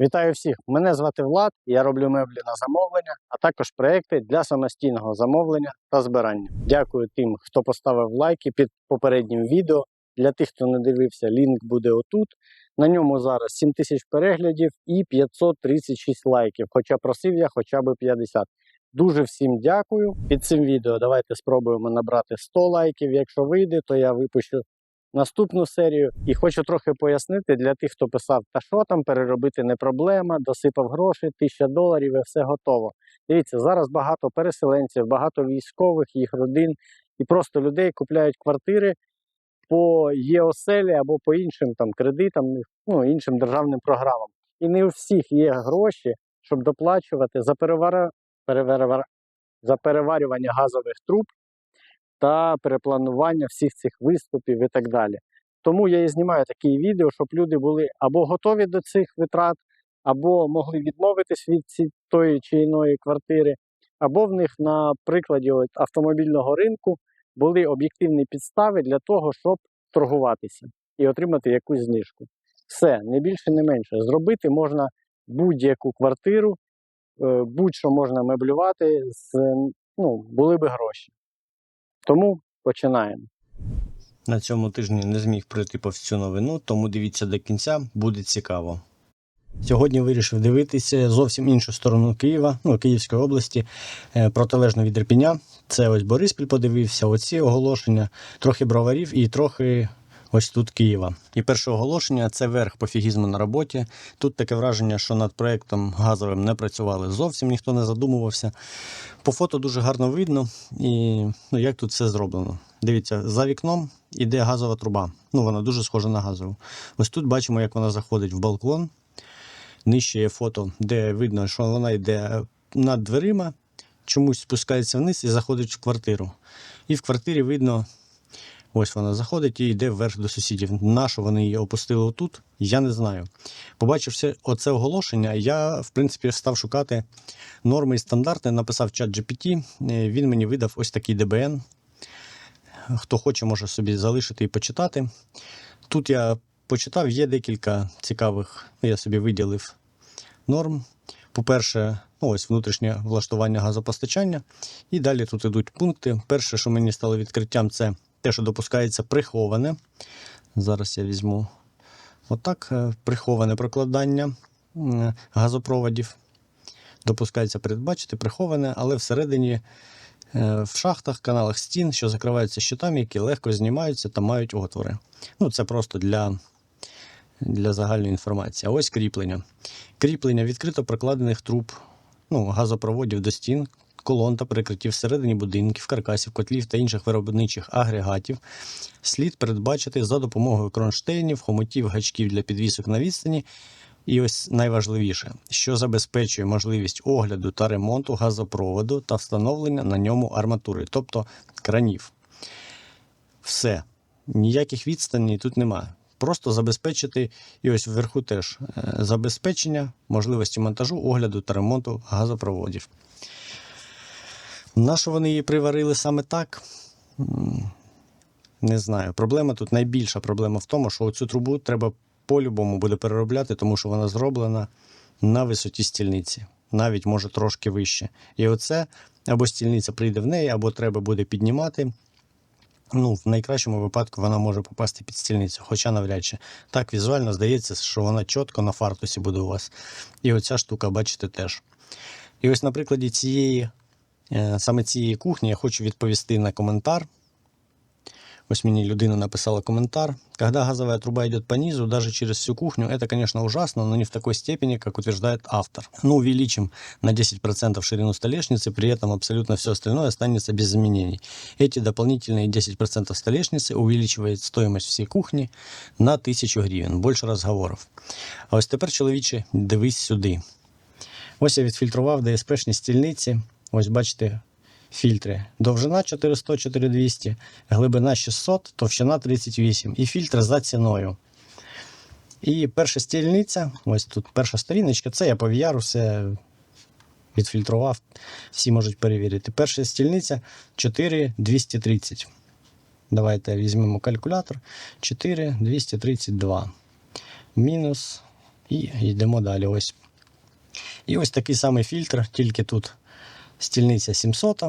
Вітаю всіх! Мене звати Влад, я роблю меблі на замовлення, а також проекти для самостійного замовлення та збирання. Дякую тим, хто поставив лайки під попереднім відео. Для тих, хто не дивився, лінк буде отут. На ньому зараз 7 тисяч переглядів і 536 лайків. Хоча просив я хоча б 50. Дуже всім дякую. Під цим відео давайте спробуємо набрати 100 лайків. Якщо вийде, то я випущу наступну серію. І хочу трохи пояснити для тих, хто писав, та що там переробити не проблема, досипав гроші, тисяча доларів і все готово. Дивіться, зараз багато переселенців, багато військових, їх родин і просто людей купляють квартири по ЄОСЕЛі або по іншим там кредитам, ну іншим державним програмам. І не у всіх є гроші, щоб доплачувати за перевара... перевара... за переварювання газових труб та перепланування всіх цих виступів і так далі. Тому я і знімаю такі відео, щоб люди були або готові до цих витрат, або могли відмовитись від тої чи іної квартири, або в них на прикладі автомобільного ринку були об'єктивні підстави для того, щоб торгуватися і отримати якусь знижку. Все, не більше, не менше. Зробити можна будь-яку квартиру, е, будь-що можна меблювати, з, ну, були би гроші. Тому починаємо. На цьому тижні не зміг пройти по всю новину, тому дивіться до кінця, буде цікаво. Сьогодні вирішив дивитися зовсім іншу сторону Києва, ну, Київської області, е, протилежно від Ірпіня. Це ось Бориспіль подивився, оці оголошення, трохи броварів і трохи ось тут Києва. І перше оголошення це верх пофігізму на роботі. Тут таке враження, що над проектом газовим не працювали зовсім, ніхто не задумувався. По фото дуже гарно видно, і ну, як тут все зроблено. Дивіться, за вікном іде газова труба. Ну, вона дуже схожа на газову. Ось тут бачимо, як вона заходить в балкон. Нижче є фото, де видно, що вона йде над дверима, чомусь спускається вниз і заходить в квартиру. І в квартирі видно, ось вона заходить і йде вверх до сусідів. Нащо вони її опустили отут, я не знаю. Побачивши оце оголошення, я, в принципі, став шукати норми і стандарти, написав чат GPT, е, він мені видав ось такий ДБН. Хто хоче, може собі залишити і почитати. Тут я почитав, є декілька цікавих, ну, я собі виділив норм. По-перше, ну, ось внутрішнє влаштування газопостачання. І далі тут ідуть пункти. Перше, що мені стало відкриттям, це те, що допускається приховане. Зараз я візьму отак: е, приховане прокладання газопроводів. Допускається передбачити, приховане, але всередині е, в шахтах, каналах стін, що закриваються щитами, які легко знімаються та мають отвори. Ну, це просто для, для загальної інформації. А ось кріплення. Кріплення відкрито прокладених труб, ну, газопроводів до стін, колон та перекриттів всередині будинків, каркасів, котлів та інших виробничих агрегатів. Слід передбачити за допомогою кронштейнів, хомутів, гачків для підвісок на відстані. І ось найважливіше, що забезпечує можливість огляду та ремонту газопроводу та встановлення на ньому арматури, тобто кранів. Все. Ніяких відстаней тут немає. Просто забезпечити, і ось вверху теж е, забезпечення можливості монтажу, огляду та ремонту газопроводів. Нащо вони її приварили саме так? Не знаю. Проблема тут найбільша проблема в тому, що цю трубу треба по-любому буде переробляти, тому що вона зроблена на висоті стільниці, навіть може трошки вище. І оце або стільниця прийде в неї, або треба буде піднімати. Ну, в найкращому випадку вона може попасти під стільницю, хоча навряд чи. Так візуально здається, що вона чітко на фартусі буде у вас. І оця штука, бачите, теж. І ось на прикладі цієї, саме цієї кухні я хочу відповісти на коментар. Ось мне людина написала комментар. Когда газовая труба идет по низу, даже через всю кухню, это, конечно, ужасно, но не в такой степени, как утверждает автор. Ну, увеличим на 10% ширину столешницы, при этом абсолютно все остальное останется без изменений. Эти дополнительные 10% столешницы увеличивает стоимость всей кухни на 1000 гривен. Больше разговоров. А ось тепер, чоловіче, дивись сюди. Ось я відфільтрував ДСПшні стільниці. Ось бачите, фільтри. Довжина 400-4200, глибина 600, товщина 38 і фільтр за ціною. І перша стільниця, ось тут перша сторіночка, це я по все відфільтрував, всі можуть перевірити. Перша стільниця 4230. Давайте візьмемо калькулятор. 4232. Мінус І йдемо далі. Ось. І ось такий самий фільтр, тільки тут стільниця 700,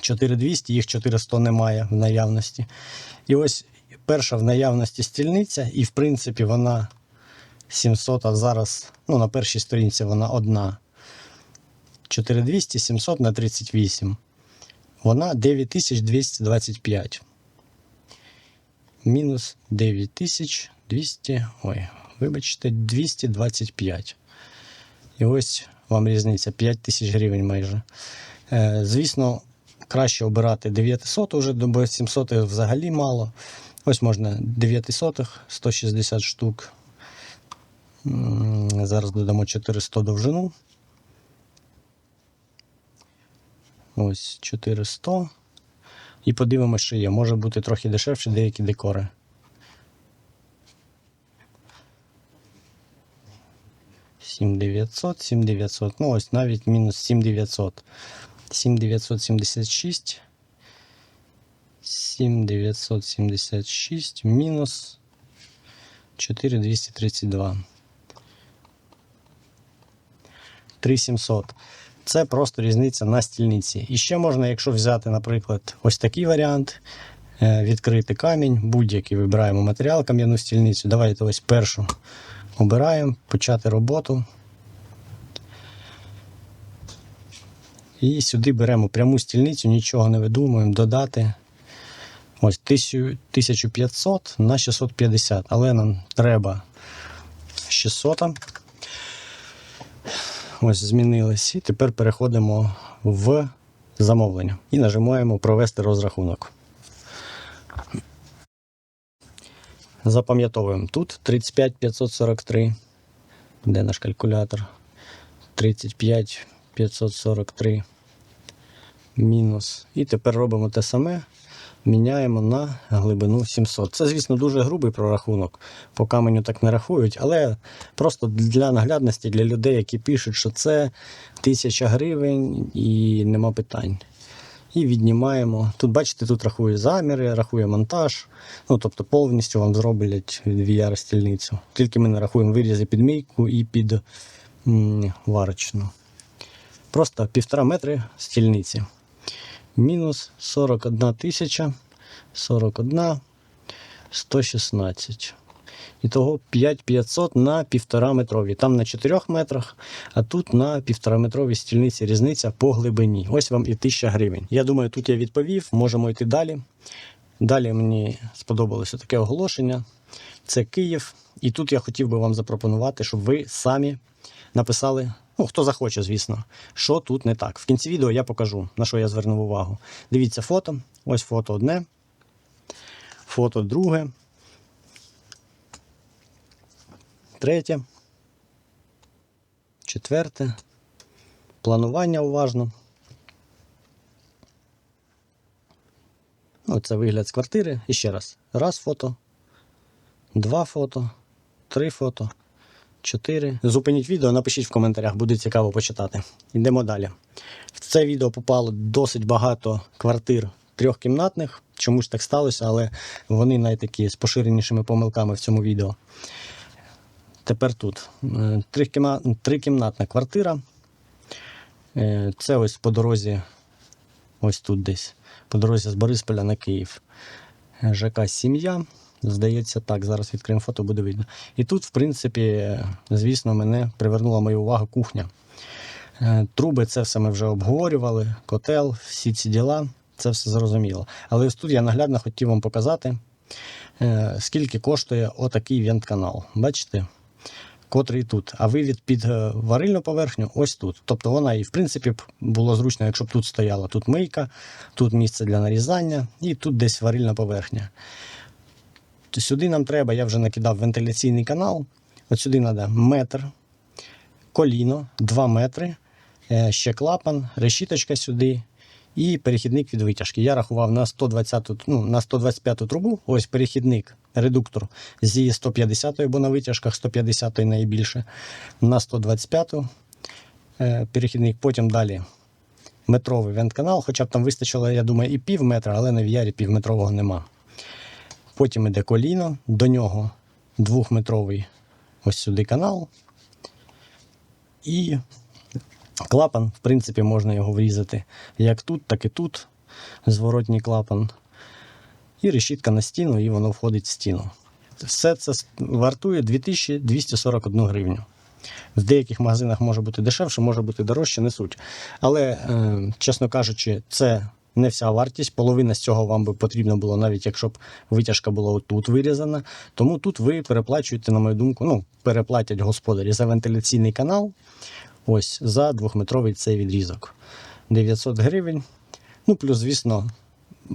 4200, їх 400 немає в наявності. І ось перша в наявності стільниця, і в принципі вона 700, а зараз ну, на першій сторінці вона одна. 4200, 700 на 38. Вона 9225. Мінус 9200. Ой, вибачте, 225. І ось вам різниця 5000 гривень майже. Е, звісно, краще обирати 900 уже, бо 700 взагалі мало. Ось можна 900, 160 штук. Зараз додамо 400 довжину. Ось 400. І подивимося, що є. Може бути трохи дешевше деякі декори. Сім 900, 7 900. Ну, ось навіть мінус 7 900. 7 976. 7 976 мінус 4 232. 3700. Це просто різниця на стільниці. І ще можна, якщо взяти, наприклад, ось такий варіант, е, відкрити камінь, будь-який вибираємо матеріал, кам'яну стільницю. Давайте ось першу обираємо, почати роботу. І сюди беремо пряму стільницю, нічого не видумуємо, додати. Ось 1500 на 650, але нам треба 600. Ось змінились. І тепер переходимо в замовлення і нажимаємо провести розрахунок. Запам'ятовуємо тут 35 543. Де наш калькулятор? 35 543 мінус. І тепер робимо те саме. Міняємо на глибину 700. Це, звісно, дуже грубий прорахунок. По каменю так не рахують, але просто для наглядності, для людей, які пишуть, що це 1000 гривень і нема питань. І віднімаємо. Тут, бачите, тут рахує заміри, рахує монтаж. Ну, тобто повністю вам зроблять VR стільницю. Тільки ми не рахуємо вирізи під мійку і під м, варочну. Просто півтора метри стільниці. Мінус 41 тисяча 41 116. Ітого 5500 на 1,5 метрові. Там на 4 метрах, а тут на 1,5 метровій стільниці різниця по глибині. Ось вам і 1000 гривень. Я думаю, тут я відповів, можемо йти далі. Далі мені сподобалося таке оголошення. Це Київ. І тут я хотів би вам запропонувати, щоб ви самі написали, ну хто захоче, звісно, що тут не так. В кінці відео я покажу, на що я звернув увагу. Дивіться фото. Ось фото одне, фото друге. Третє. Четверте. Планування уважно. Оце вигляд з квартири. І ще раз. Раз фото, два фото, три фото, чотири. Зупиніть відео, напишіть в коментарях, буде цікаво почитати. Йдемо далі. В це відео попало досить багато квартир трьохкімнатних. Чому ж так сталося, але вони найтакі з поширенішими помилками в цьому відео. Тепер тут Е, трикімнатна квартира. Е, Це ось по дорозі, ось тут десь, по дорозі з Борисполя на Київ. ЖК Сім'я. Здається, так, зараз відкриємо фото, буде видно. І тут, в принципі, звісно, мене привернула мою увагу кухня. Е, Труби, це все ми вже обговорювали, котел, всі ці діла, це все зрозуміло. Але ось тут я наглядно хотів вам показати, скільки коштує отакий вентканал. Бачите? Котрий тут. А вивід під е, варильну поверхню ось тут. Тобто вона і в принципі було зручно, якщо б тут стояла. Тут мийка, тут місце для нарізання, і тут десь варильна поверхня. Сюди нам треба, я вже накидав вентиляційний канал. От сюди треба метр, коліно, 2 метри, е, ще клапан, решіточка сюди і перехідник від витяжки. Я рахував на 120, ну, на 125 трубу. Ось перехідник, редуктор зі 150, бо на витяжках 150 найбільше. На 125 е, перехідник, потім далі метровий вентканал, хоча б там вистачило, я думаю, і пів метра, але на VR півметрового нема. Потім іде коліно, до нього двохметровий ось сюди канал. І клапан, в принципі, можна його врізати як тут, так і тут. Зворотній клапан. І решітка на стіну, і воно входить в стіну. Все це вартує 2241 гривню. В деяких магазинах може бути дешевше, може бути дорожче, не суть. Але, е, чесно кажучи, це не вся вартість. Половина з цього вам би потрібно було, навіть якщо б витяжка була тут вирізана. Тому тут ви переплачуєте, на мою думку, ну, переплатять господарі за вентиляційний канал. Ось за двохметровий цей відрізок. 900 гривень. Ну, плюс, звісно,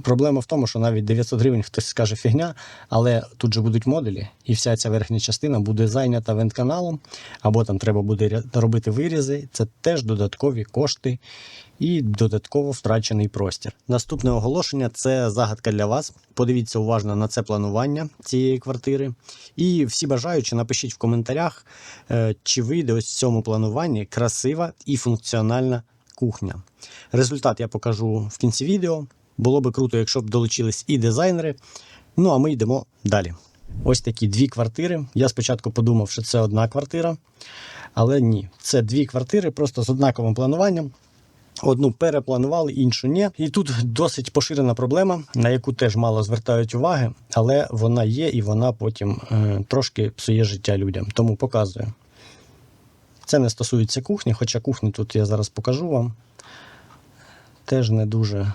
проблема в тому, що навіть 900 гривень хтось скаже фігня, але тут же будуть модулі, і вся ця верхня частина буде зайнята вентканалом, або там треба буде робити вирізи. Це теж додаткові кошти і додатково втрачений простір. Наступне оголошення це загадка для вас. Подивіться уважно на це планування цієї квартири. І всі бажаючі, напишіть в коментарях, е, чи вийде ось в цьому плануванні красива і функціональна кухня. Результат я покажу в кінці відео. Було би круто, якщо б долучились і дизайнери. Ну а ми йдемо далі. Ось такі дві квартири. Я спочатку подумав, що це одна квартира, але ні, це дві квартири просто з однаковим плануванням. Одну перепланували, іншу ні. І тут досить поширена проблема, на яку теж мало звертають уваги, але вона є і вона потім е, трошки псує життя людям. Тому показую. Це не стосується кухні, хоча кухню тут я зараз покажу вам. Теж не дуже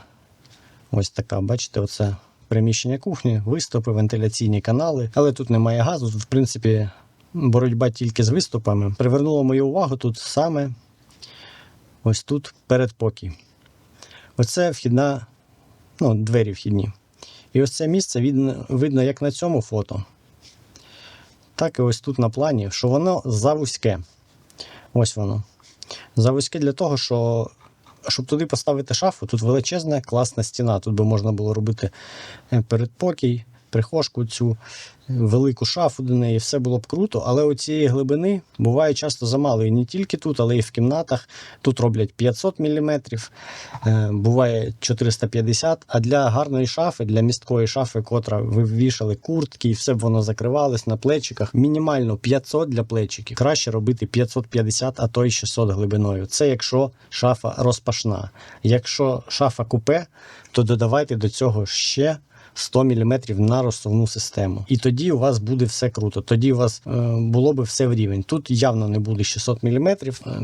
ось така, бачите, оце приміщення кухні, виступи, вентиляційні канали. Але тут немає газу. В принципі, боротьба тільки з виступами. Привернуло мою увагу тут саме ось тут передпокій. Оце вхідна, ну, двері вхідні. І ось це місце видно, видно як на цьому фото, так і ось тут на плані, що воно завузьке. Ось воно. Завузьке для того, що щоб туди поставити шафу, тут величезна класна стіна. Тут би можна було робити е, передпокій, прихожку цю велику шафу до неї, все було б круто, але у цієї глибини буває часто замало. І не тільки тут, але й в кімнатах. Тут роблять 500 мм, буває 450 А для гарної шафи, для місткої шафи, котра ви вішали куртки, і все б воно закривалось на плечиках. Мінімально 500 для плечиків. Краще робити 550, а то й 600 глибиною. Це якщо шафа розпашна. Якщо шафа купе, то додавайте до цього ще 100 мм на розсувну систему. І тоді у вас буде все круто. Тоді у вас е, було би все в рівень. Тут явно не буде 600 мм.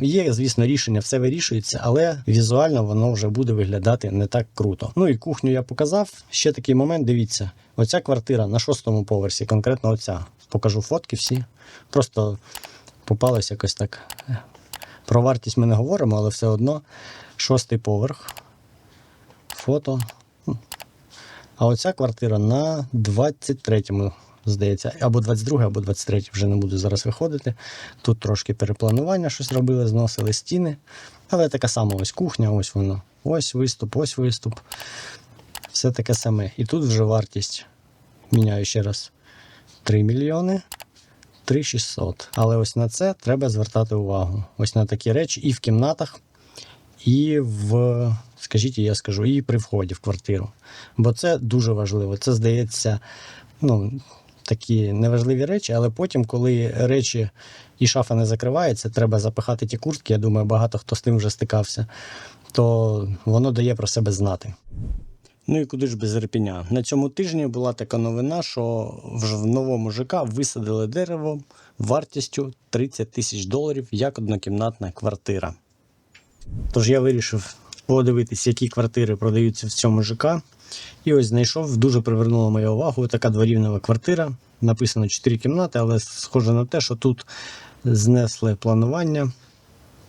Є, звісно, рішення, все вирішується, але візуально воно вже буде виглядати не так круто. Ну і кухню я показав. Ще такий момент. Дивіться, оця квартира на шостому поверсі, конкретно оця. Покажу фотки всі. Просто попалось якось так. Про вартість ми не говоримо, але все одно шостий поверх. Фото. А оця квартира на 23-му, здається, або 22, або 23, вже не буду зараз виходити. Тут трошки перепланування щось робили, зносили стіни. Але така сама ось кухня, ось воно. Ось виступ, ось виступ. Все таке саме. І тут вже вартість, міняю ще раз, 3 мільйони. 3600. Але ось на це треба звертати увагу. Ось на такі речі і в кімнатах, і в, скажіть, я скажу, і при вході в квартиру. Бо це дуже важливо. Це здається, ну, такі неважливі речі, але потім, коли речі і шафа не закривається, треба запихати ті куртки. Я думаю, багато хто з тим вже стикався, то воно дає про себе знати. Ну і куди ж без репіня? На цьому тижні була така новина, що в новому ЖК висадили дерево вартістю 30 тисяч доларів як однокімнатна квартира. Тож я вирішив подивитись, які квартири продаються в цьому ЖК. І ось знайшов, дуже привернула мою увагу така дворівнева квартира. Написано 4 кімнати, але схоже на те, що тут знесли планування.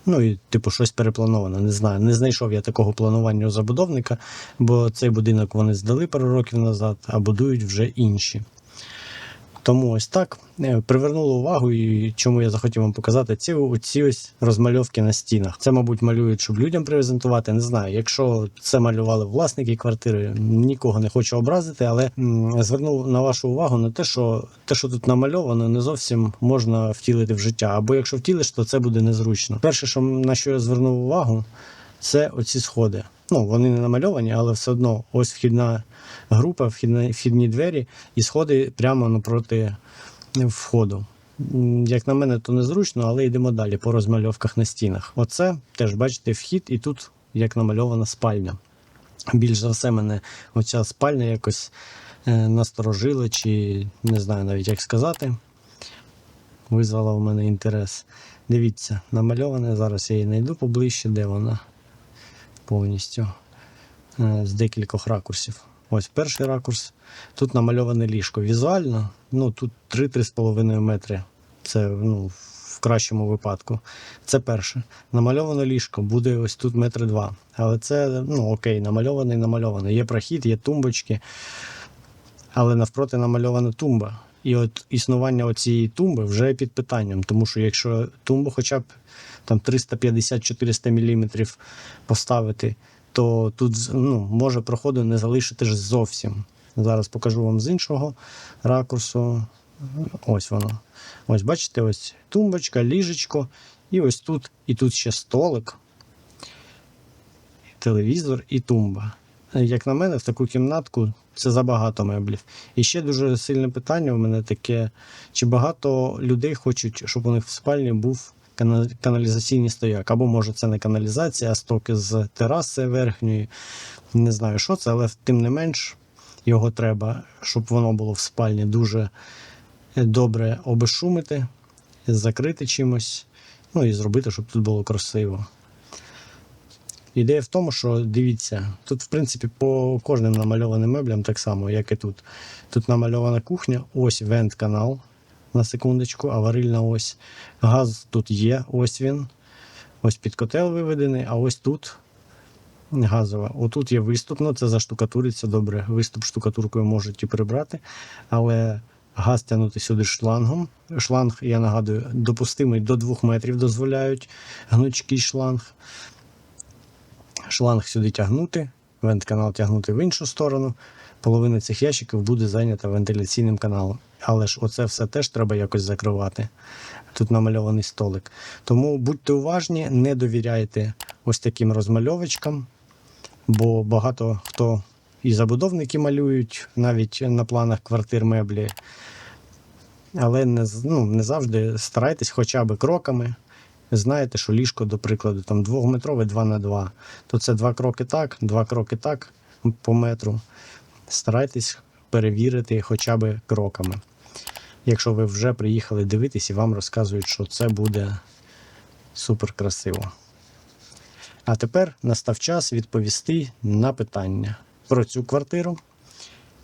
Ну і, типу, щось переплановано. Не знаю. Не знайшов я такого планування у забудовника, бо цей будинок вони здали пару років назад, а будують вже інші. Тому ось так Е, привернуло увагу, і чому я захотів вам показати ці, ці ось розмальовки на стінах. Це, мабуть, малюють, щоб людям презентувати. Не знаю. Якщо це малювали власники квартири, нікого не хочу образити, але звернув на вашу увагу на те, що те, що тут намальовано, не зовсім можна втілити в життя. Або якщо втілиш, то це буде незручно. Перше, що на що я звернув увагу, це оці сходи. Ну, вони не намальовані, але все одно ось вхідна група, вхідні, двері і сходи прямо напроти входу. Як на мене, то незручно, але йдемо далі по розмальовках на стінах. Оце теж бачите вхід, і тут як намальована спальня. Більш за все, мене оця спальня якось е, насторожила, чи не знаю навіть як сказати. Визвала в мене інтерес. Дивіться, намальоване. Зараз я її знайду поближче, де вона повністю е, з декількох ракурсів. Ось перший ракурс. Тут намальоване ліжко. Візуально, ну тут 3-3,5 метри. Це ну, в кращому випадку. Це перше. Намальоване ліжко буде ось тут метри два. Але це ну окей, намальоване і намальоване. Є прохід, є тумбочки, але навпроти намальована тумба. І от існування цієї тумби вже під питанням, тому що якщо тумбу хоча б там 350-400 мм поставити, то тут ну, може проходу не залишити ж зовсім. Зараз покажу вам з іншого ракурсу. Ось воно. Ось бачите, ось тумбочка, ліжечко, і ось тут, і тут ще столик, телевізор і тумба. Як на мене, в таку кімнатку це забагато меблів. І ще дуже сильне питання у мене таке: чи багато людей хочуть, щоб у них в спальні був каналізаційний стояк? Або може це не каналізація, а стоки з тераси верхньої. Не знаю, що це, але тим не менш його треба, щоб воно було в спальні дуже добре обезшумити, закрити чимось, ну і зробити, щоб тут було красиво. Ідея в тому, що дивіться, тут, в принципі, по кожним намальованим меблям так само, як і тут. Тут намальована кухня, ось вент-канал на секундочку, аварильна ось. Газ тут є, ось він. Ось під котел виведений, а ось тут газова. Отут є виступ, ну це заштукатуриться добре. Виступ штукатуркою можуть і прибрати, але газ тягнути сюди шлангом. Шланг, я нагадую, допустимий до 2 метрів дозволяють гнучкий шланг. Шланг сюди тягнути, вент-канал тягнути в іншу сторону. Половина цих ящиків буде зайнята вентиляційним каналом. Але ж оце все теж треба якось закривати. Тут намальований столик. Тому будьте уважні, не довіряйте ось таким розмальовочкам, бо багато хто і забудовники малюють навіть на планах квартир меблі. Але не, ну, не завжди старайтесь хоча б кроками. Знаєте, що ліжко, до прикладу, там двохметрове 2 на 2 то це два кроки так, два кроки так по метру. Старайтесь перевірити хоча б кроками. Якщо ви вже приїхали дивитись і вам розказують, що це буде супер красиво. А тепер настав час відповісти на питання про цю квартиру.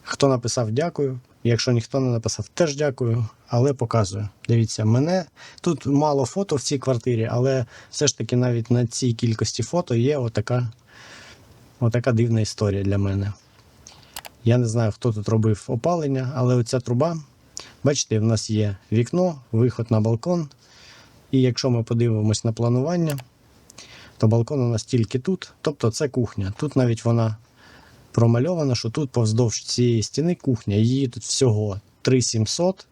Хто написав, дякую. Якщо ніхто не написав, теж дякую, але показую. Дивіться, мене тут мало фото в цій квартирі, але все ж таки навіть на цій кількості фото є отака, отака дивна історія для мене. Я не знаю, хто тут робив опалення, але оця труба, бачите, в нас є вікно, виход на балкон. І якщо ми подивимось на планування, то балкон у нас тільки тут, тобто це кухня. Тут навіть вона промальована, що тут повздовж цієї стіни кухня. Її тут всього 3700,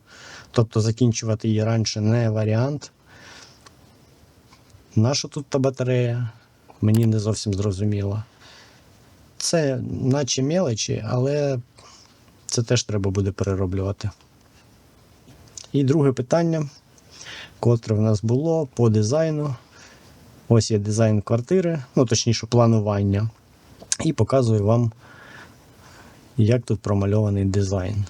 тобто закінчувати її раніше не варіант. Наша тут та батарея? Мені не зовсім зрозуміло. Це наче мелочі, але це теж треба буде перероблювати. І друге питання, котре в нас було по дизайну. Ось є дизайн квартири, ну точніше, планування. І показую вам, як тут промальований дизайн.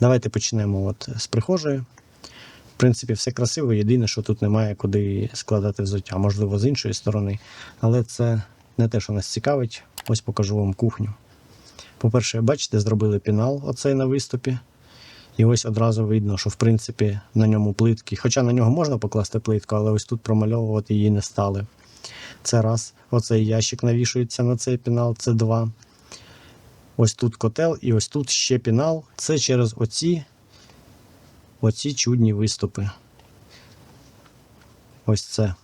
Давайте почнемо от з прихожої. В принципі, все красиво. Єдине, що тут немає куди складати взуття, можливо, з іншої сторони. Але це не те, що нас цікавить. Ось покажу вам кухню. По-перше, бачите, зробили пінал оцей на виступі. І ось одразу видно, що в принципі на ньому плитки. Хоча на нього можна покласти плитку, але ось тут промальовувати її не стали. Це раз. Оцей ящик навішується на цей пінал, це два. Ось тут котел, і ось тут ще пінал. Це через оці, оці чудні виступи. Ось це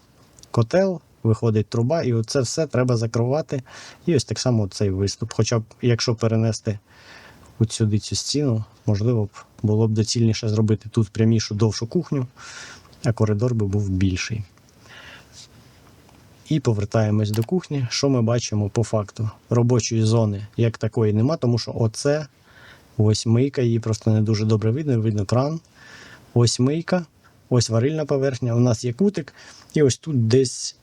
котел, виходить труба, і оце все треба закривати. І ось так само цей виступ. Хоча б, якщо перенести от сюди цю стіну, можливо б було б доцільніше зробити тут прямішу довшу кухню, а коридор би був більший. І повертаємось до кухні. Що ми бачимо по факту? Робочої зони як такої нема, тому що оце ось мийка, її просто не дуже добре видно. Видно кран. Ось мийка. Ось варильна поверхня, у нас є кутик, і ось тут десь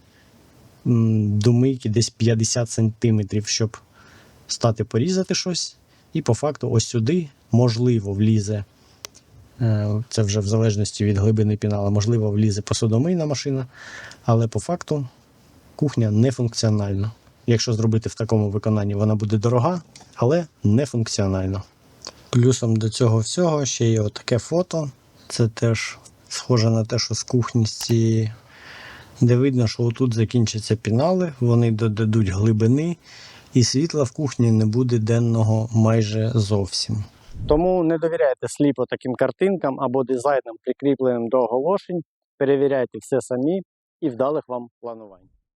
до мийки десь 50 сантиметрів, щоб стати порізати щось. І по факту ось сюди можливо влізе. е, Це вже в залежності від глибини пінала, можливо, влізе посудомийна машина, але по факту кухня не функціональна. Якщо зробити в такому виконанні, вона буде дорога, але не функціональна. Плюсом до цього всього ще є отаке фото. Це теж схоже на те, що з кухні з цієї, де видно, що отут закінчаться пінали, вони додадуть глибини, і світла в кухні не буде денного майже зовсім. Тому не довіряйте сліпо таким картинкам або дизайнам, прикріпленим до оголошень. Перевіряйте все самі і вдалих вам планувань.